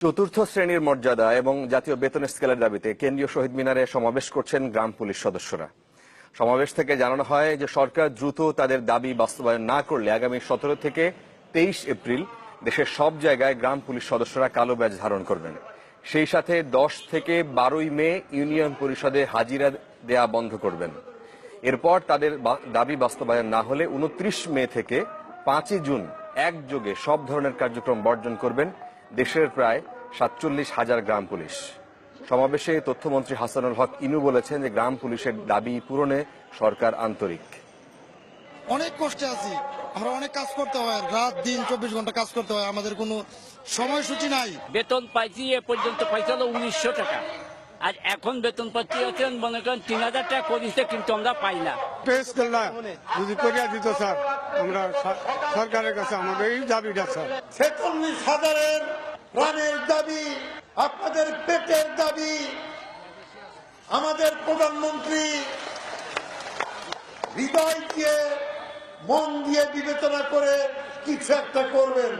চতুর্থ শ্রেণির মর্যাদা এবং জাতীয় বেতন স্কেলের দাবিতে কেন্দ্রীয় শহীদ মিনারে সমাবেশ করছেন গ্রাম পুলিশ সদস্যরা। সমাবেশ থেকে জানানো হয় যে সরকার দ্রুত তাদের দাবি বাস্তবায়ন না করলে আগামী সতেরো থেকে তেইশ এপ্রিল দেশের সব জায়গায় গ্রাম পুলিশ সদস্যরা কালো ব্যাজ ধারণ করবেন। সেই সাথে দশ থেকে বারোই মে ইউনিয়ন পরিষদে হাজিরা দেয়া বন্ধ করবেন। এরপর তাদের দাবি বাস্তবায়ন না হলে উনত্রিশ মে থেকে পাঁচই জুন একযোগে সব ধরনের কার্যক্রম বর্জন করবেন দেশের প্রায় সাতচল্লিশ হাজার গ্রাম পুলিশ। সমাবেশে তথ্যমন্ত্রী হাসানুল হক ইনু বলেছেন যে গ্রাম পুলিশের দাবি পূরণে সরকার আন্তরিক। অনেক কষ্টে আছি। আমরা অনেক কাজ করতে হয়। রাত দিন চব্বিশ ঘণ্টা কাজ করতে হয়। আমাদের কোনো সময়সূচি নাই। বেতন পাইছি এ পর্যন্ত পাইছিল উনিশশো টাকা। আর এখন বেতন পাচ্ছি আছেন মনে করেন তিন হাজার টাকা করিছে কিন্তু আমরা পাই না। পেশ করলা যদি করিয়া দিত স্যার আমরা সরকারের কাছে আমাদের এই দাবিটা স্যার। ছেচল্লিশ হাজারের প্রাণের দাবি আপনাদের পেটের দাবি আমাদের প্রধানমন্ত্রী হৃদয় দিয়ে মন দিয়ে বিবেচনা করে কিছু একটা করবেন।